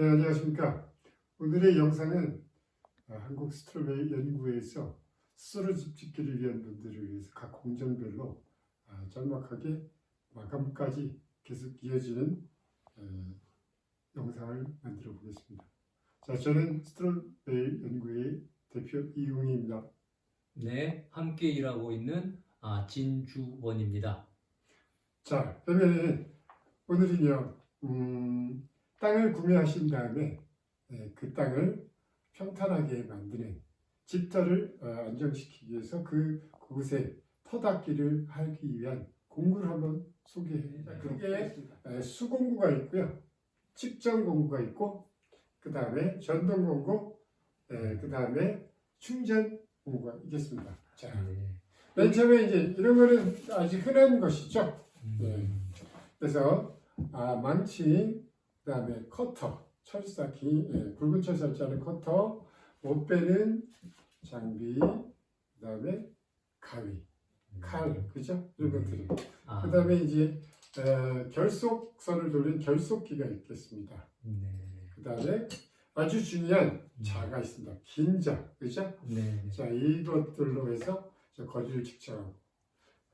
네, 안녕하십니까. 오늘의 영상은 아, 한국 스트로베리 연구회에서 스스로 집 짓기를 위한 분들을 위해서 각 공정별로 아, 짤막하게 마감까지 계속 이어지는 어, 영상을 만들어 보겠습니다. 자, 저는 스트로베리 연구회의 대표 이용희입니다. 네, 함께 일하고 있는 아, 진주원입니다. 자, 그러면 오늘은요, 음, 땅을 구매하신 다음에 예, 그 땅을 평탄하게 만드는 집터를 어, 안정시키기 위해서 그 곳에 터닫기를 하기 위한 공구를 한번 소개해 드리도록 하겠습니다. 예, 수공구가 있고요, 측정 공구가 있고, 그 다음에 전동 공구, 그 다음에 충전 공구가 있겠습니다. 자, 네. 맨 처음에 이제 이런 거는 아주 흔한 것이죠. 네. 음, 그래서 아, 망치, 그 다음에 커터, 철사기, 예, 굵은 철사를 자르는 커터, 못 빼는 장비, 그 다음에 가위, 칼, 그죠? 이런 것들이. 아, 그 다음에 이제 어, 결속선을 돌리는 결속기가 있겠습니다. 네. 그 다음에 아주 중요한 자가 있습니다. 긴 자, 그죠? 네. 자, 이것들로 해서 저 거리를 측정하고,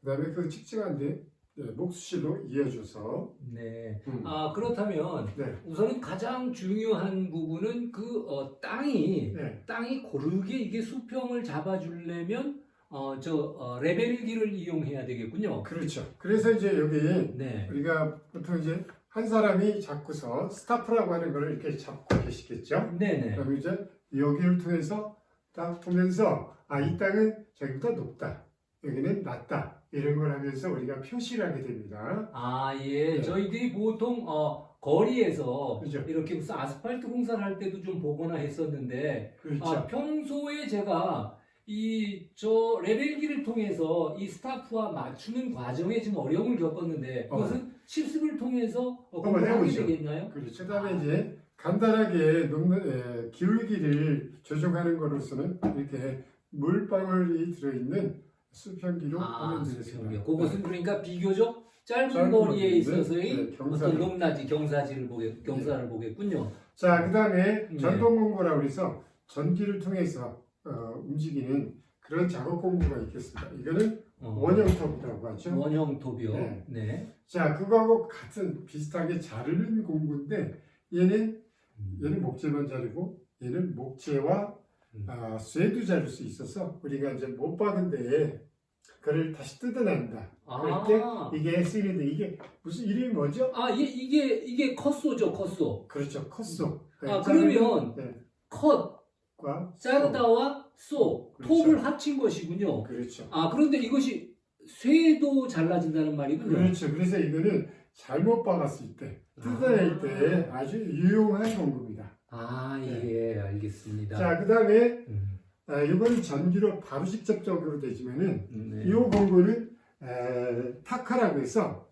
그 다음에 그 측정한 뒤 에 예, 목수실로 이어줘서 네. 음. 아, 그렇다면 네. 우선은 가장 중요한 부분은 그 어, 땅이 네. 땅이 고르게 이게 수평을 잡아주려면 어, 저 어, 레벨기를 이용해야 되겠군요. 그렇죠. 그래서 이제 여기 네. 우리가 보통 이제 한 사람이 잡고서 스타프라고 하는 걸 이렇게 잡고 계시겠죠. 네네. 그럼 이제 여기를 통해서 딱 보면서 아 이 땅은 저기보다 높다. 여기는 낮다. 이런 걸 하면서 우리가 표시를 하게 됩니다. 아, 예. 네. 저희들이 보통 어, 거리에서 그죠. 이렇게 무슨 아스팔트 공사를 할 때도 좀 보거나 했었는데 그렇죠. 아, 평소에 제가 이 저 레벨기를 통해서 이 스타프와 맞추는 과정에 좀 어려움을 겪었는데 어. 그것은 실습을 통해서 어, 한번 공부하게 해보죠. 되겠나요? 그렇죠. 그다음에 아. 이제 간단하게 녹는 에, 기울기를 조정하는 것으로서는 이렇게 물방울이 들어있는 수평기로 아, 수평기. 되겠습니다. 그것은 그러니까 비교적 짧은, 짧은 거리에 있어서의 네, 경사를. 어떤 높낮이 경사지를 보게 경사를 보겠군요. 자, 그 다음에 네. 전동 공구라고 해서 전기를 통해서 어, 움직이는 그런 작업 공구가 있겠습니다. 이거는 어, 원형 톱이라고 하죠. 원형 톱이요. 네. 네. 자, 그거하고 같은 비슷하게 자르는 공구인데 얘는 음. 얘는 목재만 자르고 얘는 목재와 음. 아, 쇠도 자를 수 있어서 우리가 이제 못 박은데 그걸 다시 뜯어낸다. 때 아, 이게 쓰이는데 이게 무슨 이름이 뭐죠? 아, 이, 이게 이게 컷소죠, 컷소. 그렇죠, 컷소. 아, 그러면 네, 컷, 과 자르다와 쏘, 그렇죠. 톱을 합친 것이군요. 그렇죠. 아, 그런데 이것이 쇠도 잘라진다는 말이군요. 그렇죠. 그래서 이거는 잘못 박았을 때, 뜯어낼 때 아주 유용한 공구입니다. 아, 네. 예, 알겠습니다. 자, 그 다음에 음, 아, 이거는 전기로 바로 직접적으로 되지만은 네. 이 공구는 에, 타카라고 해서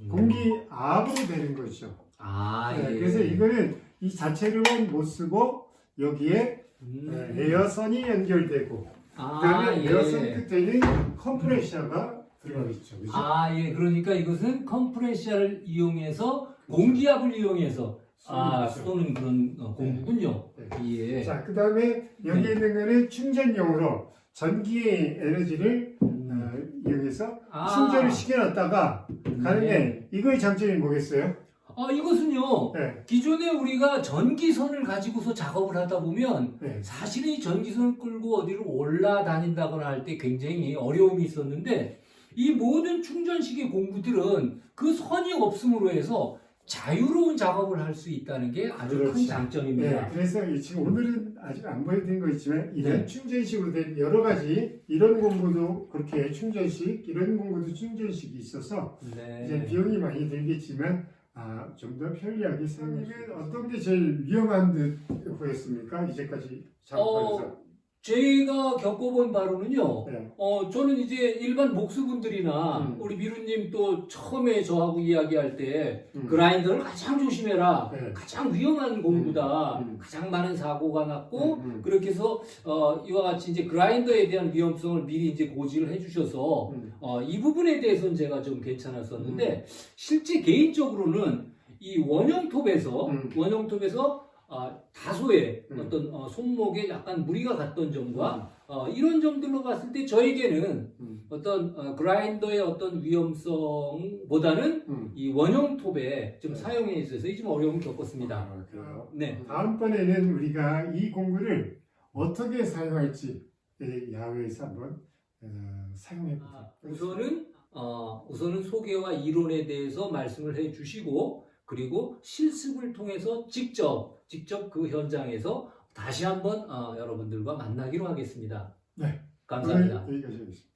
음. 공기 압으로 되는 거죠. 아, 네, 예. 그래서 이거는 이 자체로는 못 쓰고 여기에 음. 에, 에어선이 연결되고 아, 그다음에 예. 에어선 끝에는 컴프레셔가 들어가 있죠. 그죠? 아, 예. 그러니까 이것은 컴프레셔를 이용해서 공기압을 이용해서 아. 쏘는 그런 어, 공구군요. 네. 예. 자, 그 다음에 여기 네. 있는 거는 충전용으로 전기의 에너지를 음. 어, 이용해서 아. 충전을 시켜놨다가 가는데 이거의 장점이 뭐겠어요? 아, 이것은요. 네, 기존에 우리가 전기선을 가지고서 작업을 하다 보면 네, 사실은 이 전기선을 끌고 어디를 올라다닌다거나 할 때 굉장히 어려움이 있었는데 이 모든 충전식의 공구들은 그 선이 없음으로 해서 자유로운 작업을 할 수 있다는 게 아주 큰 그렇죠. 네, 장점입니다. 그래서 이 지금 오늘은 아직 안 보여드린 거 있지만 이런 네. 충전식으로 된 여러 가지 이런 공구도 그렇게 충전식, 이런 공구도 충전식이 있어서 네. 이제 비용이 많이 들겠지만 아, 좀 더 편리하게 있어요. 어떤 게 제일 위험한 듯 보였습니까? 이제까지 작업하면서. 제가 겪어본 바로는요. 네. 어, 저는 이제 일반 목수분들이나 음. 우리 미루님 또 처음에 저하고 이야기할 때 음. 그라인더를 가장 조심해라. 네. 가장 위험한 공구다. 음, 음. 가장 많은 사고가 났고 음, 음. 그렇게 해서 어, 이와 같이 이제 그라인더에 대한 위험성을 미리 이제 고지를 해주셔서 음. 어, 이 부분에 대해서는 제가 좀 괜찮았었는데 실제 개인적으로는 이 원형톱에서 음. 원형톱에서 아, 다소의 음. 어떤 어, 손목에 약간 무리가 갔던 점과 어, 이런 점들로 봤을 때 저에게는 음. 어떤 어, 그라인더의 어떤 위험성보다는 음. 이 원형 톱에 좀 네. 사용에 있어서 좀 어려움을 겪었습니다. 아, 그래요. 네. 다음번에는 우리가 이 공구를 어떻게 사용할지 예, 야외에서 한번 어, 사용해 보자. 아, 우선은 어, 우선은 소개와 이론에 대해서 말씀을 해 주시고 그리고 실습을 통해서 직접 직접 그 현장에서 다시 한번 어, 여러분들과 만나기로 하겠습니다. 네. 감사합니다. 오늘 여기까지 하겠습니다.